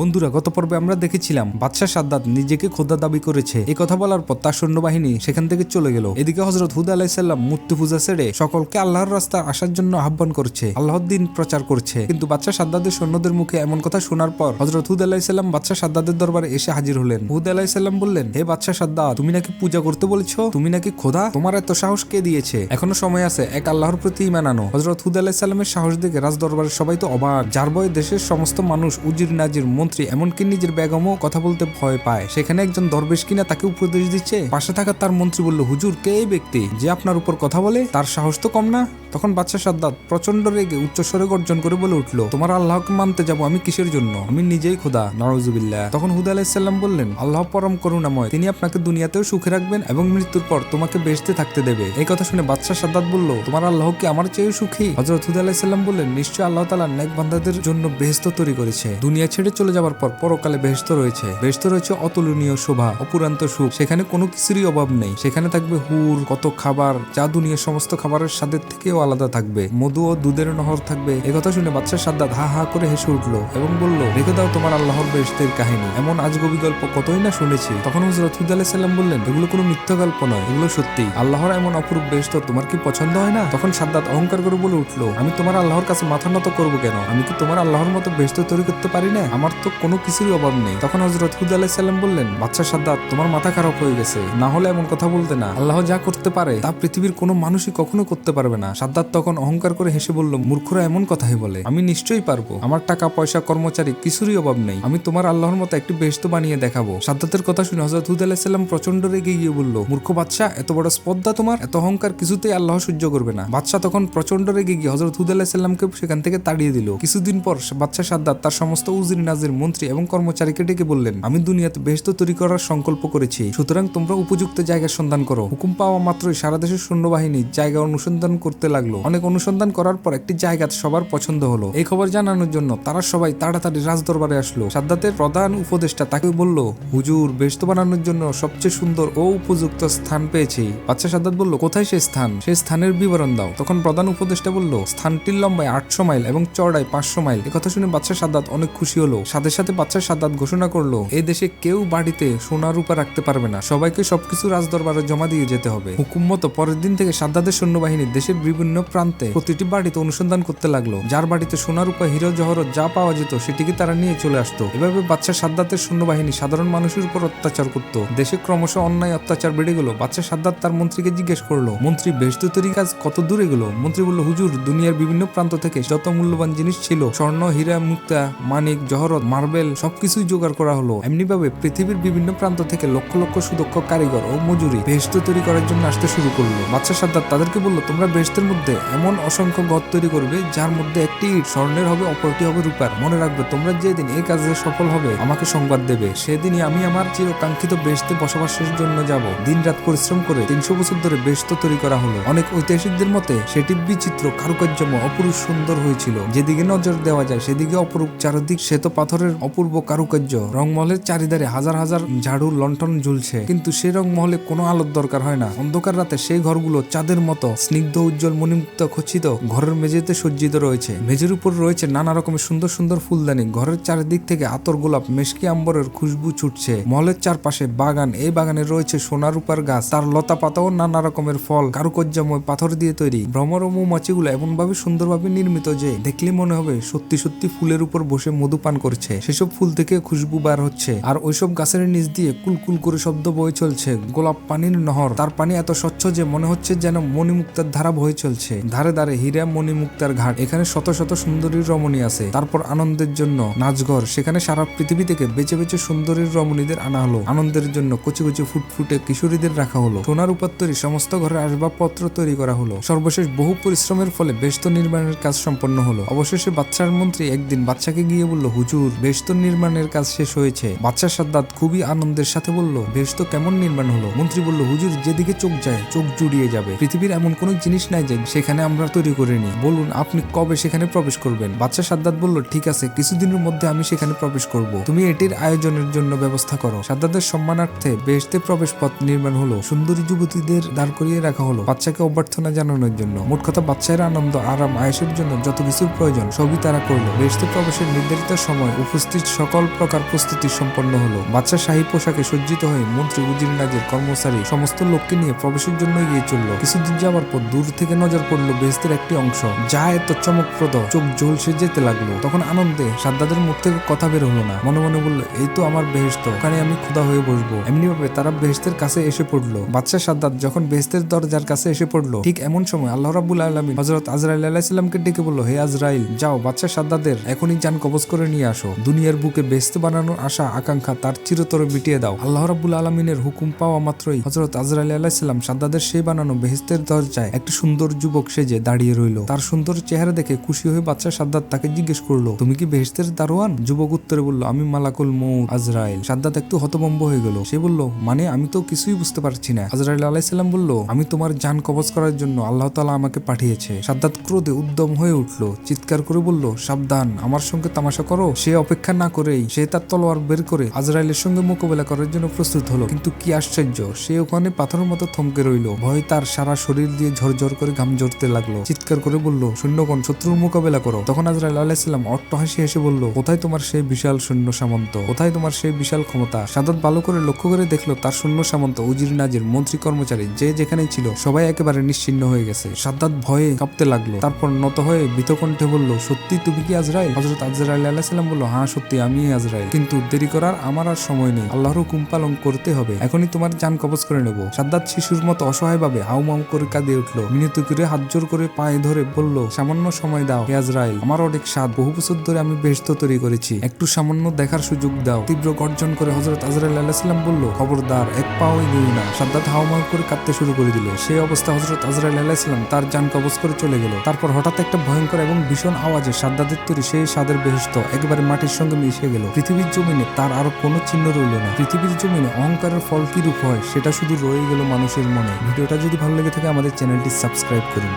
বন্ধুরা, গত পর্বে আমরা দেখেছিলাম বাদশাহ সাদ্দাত নিজেকে খোদা দাবি করেছে। এই কথা বলার পর তার সৈন্যবাহিনী সেখান থেকে চলে গেল। এদিকে হজরত হুদ আলাইসাল্লাম মূর্তি পূজা ছেড়ে সকলকে আল্লাহর রাস্তা আসার জন্য আহ্বান করছে আল্লাহর দিন প্রচার করছে। কিন্তু বাদশাহ সাদ্দাদের সৈন্যদের মুখে এমন কথা শোনার পর হজরত হুদ আলাইসাল্লাম বাদশাহ সাদ্দাদের দরবারে এসে হাজির হলেন। হুদ আলাইসাল্লাম বললেন, হে বাদশাহ সাদ্দাত, তুমি নাকি পূজা করতে বলেছ? তুমি নাকি খোদা? তোমার এত সাহস কে দিয়েছে? এখনও সময় আছে, এক আল্লাহর প্রতি ইমান আনো। হজরত হুদ আলাইসাল্লামের সাহস দেখে রাজ দরবারের সবাই তো অবাক। যার বয়ে দেশের সমস্ত মানুষ উজির নাজির মন্ত্রী এমনকি নিজের বেগমও কথা বলতে ভয় পায়। সেখানে একজন দরবেশ কিনা তাকে উপদেশ দিচ্ছে। পাশে থাকা তার মন্ত্রী বলল, হুজুর, কে এই ব্যক্তি যে আপনার উপর কথা বলে? তার সাহস তো কম না? তখন বাচ্চা সাদ্দাত প্রচণ্ড রেগে উচ্চস্বরে গর্জন করে বলে উঠল, তোমার আল্লাহকে মানতে যাব আমি কিসের জন্য? আমি নিজেই খোদা নওয়াজুবিল্লাহ তখন হুদা আলাইসাল্লাম বললেন, আল্লাহ পরম করুণাময়, তিনি আপনাকে দুনিয়াতেও সুখে রাখবেন এবং মৃত্যুর পর তোমাকে বেসতে থাকতে দেবে। এই কথা শুনে বাদশাহ সাদ্দাত বলল, তোমার আল্লাহ কি আমার চেয়ে সুখী? হজরত হুদা আলাইসাল্লাম বললেন নিশ্চয় আল্লাহ তালা নেক বান্দাদের জন্য বেহেস্ত তৈরি করেছে। দুনিয়া ছেড়ে চলে যাওয়ার পর পরকালে বেহেস্ত রয়েছে। বেহেস্ত রয়েছে অতুলনীয় শোভা, অপুরান্ত সুখ। সেখানে কোনো কিছুরই অভাব নেই। সেখানে থাকবে হুর, কত খাবার, যা দুনিয়ার সমস্ত খাবারের স্বাদের থেকেও আলাদা থাকবে। মধু ও দুধের নহর থাকবে। একথা শুনে বাচ্চা সাদ্দাত হা হা করে হেসে উঠল এবং বলল, রেখে দাও তোমার আল্লাহর বেহেস্তের কাহিনী। এমন আজগবি গল্প কতই না শুনেছি। তখন হুজরত হুদ সাল্লাম বললেন, এগুলো কোনো মিথ্যা গল্প নয়। এগুলো সত্যি। আল্লাহর এমন অপরূপ বেহেস্ত তোমার কি পছন্দ হয় না? তখন সাদ্দাত অহংকার করে বলে উঠল, আমি তোমার আল্লাহর কাছে মাথা নত করব কেন? আমি কি তোমার আল্লাহর মতো বেহেস্ত তৈরি করতে পারি না? আমার তো কোনো কিছুরই অভাব নেই। তখন হজরত হুদ সাল্লাম বললেন বাচ্চা সাদ্দাত, তোমার মাথা খারাপ হয়ে গেছে। না হলে এমন কথা বলতে না। আল্লাহ যা করতে পারে, তা পৃথিবীর কোনো মানুষই কখনো করতে পারবে না। সাদ্দাত তখন অহংকার করে হেসে বলল, মূর্খরা এমন কথাই বলে। আমি নিশ্চয়ই পারব। আমার টাকা, পয়সা, কর্মচারী কিছুরই অভাব নেই। আমি তোমার আল্লাহর মতো একটি বেহস্ত বানিয়ে দেখাবো। সাদ্দাতের কথা শুনে হজরত হুদ আলাহিসাল্লাম প্রচণ্ড রেগে গিয়ে বলল, মূর্খ বাদশাহ, এত বড় স্পর্ধা তোমার? এত অহংকার কিছুতেই আল্লাহ সহ্য করবে না। বাদশাহ তখন প্রচণ্ড রেগে গিয়ে হজরত হুদ আলাহিসাল্লামকে সেখান থেকে তাড়িয়ে দিল। কিছুদিন পর বাদশাহ সাদ্দাত তার সমস্ত উজির নাজির মন্ত্রী এবং কর্মচারীকে ডেকে বললেন, আমি দুনিয়াতে বেহস্ত তৈরি করার সংকল্প করেছি। সুতরাং তোমরা উপযুক্ত জায়গার সন্ধান করো। হুকুম পাওয়া মাত্রই সারা দেশের সৈন্যবাহিনী জায়গা অনুসন্ধান করতে লাগল। অনেক অনুসন্ধান করার পর একটি জায়গা সবার পছন্দ হলো। এই খবর জানানোর জন্য তারা সবাই তাড়াতাড়ি রাজদরবারে আসলো। সাদ্দাতের প্রধান উপদেষ্টা তাকে বলল, হুজুর বেস্ত বানানোর জন্য সবচেয়ে সুন্দর ও উপযুক্ত স্থান পেয়েছি। বাচ্চা সাদ্দাত বলল, কোথায় সেই স্থান? সেই স্থানের বিবরণ দাও। তখন প্রধান উপদেষ্টা বলল, স্থানটির লম্বায় আটশো মাইল এবং চড়ায় পাঁচশো মাইল। কথা শুনে বাচ্চা সাদ্দাত অনেক খুশি হলো। সাথে সাথে বাচ্চা সাদ্দাত ঘোষণা করল এই দেশে কেউ বাড়িতে সোনা রূপা রাখতে পারবে না। সবাইকে সবকিছু রাজদরবারে জমা দিয়ে যেতে হবে। হুকুম মতো পরের দিন থেকে সাদ্দাতের সৈন্যবাহিনী দেশের বিভিন্ন প্রান্তে প্রতিটি বাড়িতে অনুসন্ধান করতে লাগল। যার বাড়িতে সোনা রূপা, হিরো জহরত যা পাওয়া যেত, সেটিকে তারা নিয়ে চলে আসতো। এভাবে বাচ্চা সাদ্দাতের সৈন্যবাহিনী সাধারণ মানুষের উপর অত্যাচার করত। দেশে ক্রমশ অন্যায়, অত্যাচার বেড়ে গেল। বাচ্চা সাদ্দাত তার মন্ত্রীকে জিজ্ঞেস করল, মন্ত্রী বেশতরি কাজ কত দূরে গেল? মন্ত্রী বলল, হুজুর, দুনিয়ার বিভিন্ন প্রান্ত থেকে যত মূল্যবান জিনিস ছিল, স্বর্ণ, হীরা, মুক্তা, মানিক, জহরত মার্বেল সবকিছুই জোগাড় করা হলো। এমনি ভাবে পৃথিবীর বিভিন্ন প্রান্ত থেকে লক্ষ লক্ষ সুদক্ষ কারিগর ও মজুরি বেহস্ত তৈরি করার জন্য আসতে শুরু করল। বাচ্চা সাদ্দাত তাদেরকে বলল, তোমরা বেহস্তের মধ্যে এমন অসংখ্য গদ তৈরি করবে যার মধ্যে একটি ইট, স্বর্ণের হবে, অপরটি হবে রূপার। মনে রাখবে, তোমরা যেদিন এই কাজে সফল হবে, আমাকে সংবাদ দেবে। সেদিনই আমি আমার চিরকাঙ্ক্ষিত বেহস্তে বসবাসের জন্য যাব। দিন রাত পরিশ্রম করে তিনশো বছর ধরে বেহস্ত তৈরি করা হলো। অনেক ঐতিহাসিকদের মতে, সেটি বিচিত্র, কারুকার্যময়, অপরূপ, সুন্দর হয়েছিল। যেদিকে নজর দেওয়া যায়, সেদিকে অপরূপ, চারদিক শ্বেত পাথরের অপূর্ব কারুকার্য। রংমহলের চারিধারে হাজার হাজার ঝাড়ু লন্ঠন ঝুলছে। কিন্তু সেই রংমহলে কোনো আলোর দরকার হয় না। অন্ধকার রাতে সেই ঘরগুলো চাঁদের মতো স্নিগ্ধ, উজ্জ্বল, মণিমুক্ত, খচিত ঘরের মেঝেতে সজ্জিত রয়েছে। মেঝের উপর রয়েছে নানা রকমের সুন্দর সুন্দর ফুলদানি। ঘরের চারিদিক থেকে আতর গোলাপ, মেশকি আম্বরের খুশবু ছুটছে। মহলের চারপাশে বাগান। এই বাগানে রয়েছে সোনা রূপার গাছ। তার লতা পাতাও নানা রকমের ফল, কারুকার্যময় পাথর দিয়ে তৈরি। ভ্রমর ও মৌমাছিগুলো এমন ভাবে সুন্দরভাবে নির্মিত যে, দেখলে মনে হবে সত্যি সত্যি ফুলের উপর বসে মধু পান করছে। সেসব ফুল থেকে খুশবু বার হচ্ছে। আর ওইসব গাছের নিচ দিয়ে কুলকুল করে শব্দ বয়ে চলছে। গোলাপ পানির নহর। তার পানি এত স্বচ্ছ যে মনে হচ্ছে যেন মণিমুক্তার ধারা বয়ে চলছে। ধারে ধারে হীরা মণিমুক্তার ঘাট। এখানে শত শত সুন্দরীর রমণী আছে। তারপর আনন্দের জন্য নাচঘর। সেখানে সারা পৃথিবী থেকে বেঁচে বেঁচে সুন্দরীর রমণীদের আনা হলো। আনন্দের জন্য কচি কচি ফুটফুটে কিশোরীদের রাখা হলো। সোনার উপর তৈরি সমস্ত ঘরের আসবাবপত্র তৈরি করা হলো। সর্বশেষ বহু পরিশ্রমের ফলে বেস্ত নির্মাণের কাজ সম্পন্ন হলো। অবশেষে বাচ্চার মন্ত্রী একদিন বাচ্চাকে গিয়ে বলল, হুজুর বেস্ত নির্মাণের কাজ শেষ হয়েছে। বাচ্চার সাদ্দাত খুবই আনন্দের সাথে বলল বেস্ত কেমন নির্মাণ হলো? মন্ত্রী বলল, হুজুর, যেদিকে চোখ যায়, চোখ জুড়িয়ে যাবে। পৃথিবীর এমন কোনো জিনিস নাই যে সেখানে আমরা তৈরি করিনি বলুন, আপনি কবে সেখানে প্রবেশ করবেন? বাচ্চা সাদ্দাত বলল, ঠিক আছে, কিছুদিনের মধ্যে আমি সেখানে প্রবেশ করব। তুমি এটির আয়োজনের জন্য ব্যবস্থা করো। সাদ্দাতের সম্মানার্থে বেহেশতে প্রবেশ পথ নির্মাণ হলো। সুন্দরী যুবতীদের দাঁড় করিয়ে রাখা হলো বাচ্চাকে অভ্যর্থনা জানানোর জন্য। মোট কথা বাচ্চার আনন্দ, আরাম, আয়েসের জন্য যত কিছুর প্রয়োজন, সবই তারা করল। বেহেশতে প্রবেশের নির্ধারিত সময় উপস্থিত সকল প্রকার প্রস্তুতি সম্পন্ন হলো। বাচ্চা শাহী পোশাকে সজ্জিত হয়ে মন্ত্রী উজির কর্মচারী সমস্ত লোককে নিয়ে প্রবেশের জন্য এগিয়ে চলল। কিছুদিন যাওয়ার পর দূর থেকে নজর পড়ল বেহেস্তের একটি অংশ। যা এত চমকপ্রদ, চোখ ঝলসে যেতে লাগল। তখন আনন্দে সাদ্দাদের মুখ থেকে কথা বের হলো না। মনে মনে বলল, এই তো আমার বেহেস্ত ওখানে আমি ক্ষুধা হয়ে বসবো। এমনি ভাবে তারা বেহেস্তের কাছে এসে পড়ল। বাচ্চা সাদ্দাত যখন বেহেস্তের দরজার কাছে এসে পড়ল, ঠিক এমন সময় আল্লাহ রাবুল আলমিন হজরত আজরাইল আলাহিসাল্লামকে ডেকে বলল, হে আজরাইল, যাও বাচ্চা সাদ্দাদের এখনই যান কবজ করে নিয়ে আসো। দুনিয়ার বুকে বেহেস্তে বানানোর আশা, আকাঙ্ক্ষা তার চিরতরে মিটিয়ে দাও। আল্লাহ রাবুল আলমিনের হুকুম পাওয়া মাত্রই হজরত আজরাইল আলাহিসাল্লাম সাদ্দাদের সেই বানানো বেহেস্তের দরজায় একটি সুন্দর যুবক সেজে দাঁড়িয়ে রইল। তার সুন্দর চেহারা দেখে খুশি হয়ে বাচ্চা সাদ্দাত তাকে জিজ্ঞেস করল, তুমি কি বেহেস্তের দারোয়ান? যুবক উত্তরে বলল, আমি মালাকুল মৌ আজরাইল। সাদ্দাত একটু হতভম্ব হয়ে গেল। সে বলল মানে আমি তো কিছুই বুঝতে পারছি না। আজরাইল আলাইসাল্লাম বলল, আমি তোমার জান কবজ করার জন্য আল্লাহ তালা আমাকে পাঠিয়েছে। সাদ্দাত ক্রোধে উদ্যম হয়ে উঠল, চিৎকার করে বলল, সাবধান, আমার সঙ্গে তামাশা করো, সে অপেক্ষা না করেই সে তার তলোয়ার বের করে আজরাইলের সঙ্গে মোকাবেলা করার জন্য প্রস্তুত হলো। কিন্তু কি আশ্চর্য, সে ওখানে পাথরের মতো থমকে রইল। ভয় তার সারা শরীর দিয়ে ঝরঝর করে ঘাম ঝরতে লাগল। চিৎকার করে বলল, সৈন্যগণ, শত্রুর মোকাবেলা করো। তখন আজরাইল আলাইসাল্লাম অট্ট হাসি হেসে বলল, কোথায় তোমার সেই বিশাল সৈন্য সামন্ত? কোথায় তোমার সেই বিশাল ক্ষমতা? সাদাত ভালো করে লক্ষ্য করে দেখল, তার সৈন্য সামন্ত, উজির, নাজির, মন্ত্রী, কর্মচারী যে যেখানেই ছিল, সবাই একেবারে নিশ্চিন্ন হয়ে গেছে। সাদ্দাত ভয়ে কাঁপতে লাগল, তারপর নত হয়ে ভীতকণ্ঠে বলল, সত্যি তুমি কি আজরাইল? হজরত আজরাইল আলাইসাল্লাম বলল সত্যি আমি আজরাইল। কিন্তু দেরি করার আমার আর সময় নেই। আল্লাহর হুকুম পালন করতে হবে। এখনই তোমার জান কবজ করে নেব। সাদ্দাত শিশুর মতো অসহায় ভাবে হাউ মাউ করে কাঁদে উঠল। মিনতি করে হাত জোর করে পায়ে ধরে বলল, সামান্য সময় দাও হে আজরাইল। আমার অনেক স্বাদ। বহু বছর ধরে আমি বেহস্ত তৈরি করেছি। একটু সামান্য দেখার সুযোগ দাও। তীব্র গর্জন করে হজরত আজরাইল আলাইসাল্লাম বলল, খবরদার, এক পাও এগিয়ে না। সাদ্দাত হাউ মাউ করে কাঁদতে শুরু করে দিল। সেই অবস্থা হজরত আজরাইল আলাইসাল্লাম তার জান কবজ করে চলে গেল। তারপর হঠাৎ একটা ভয়ঙ্কর এবং ভীষণ আওয়াজে সাদ্দাদের তৈরি সেই স্বাদের বেহস্ত একেবারে মাটির সঙ্গে মিশে গেল। পৃথিবীর জমিনে তার আরও কোনো চিহ্ন রইল না। পৃথিবীর জমিনে অহংকারের ফল কি রূপ হয়, সেটা শুধু রয়ে গেল মানুষের মনে। ভিডিওটা যদি ভালো লেগে থাকে, আমাদের চ্যানেলটি সাবস্ক্রাইব করুন।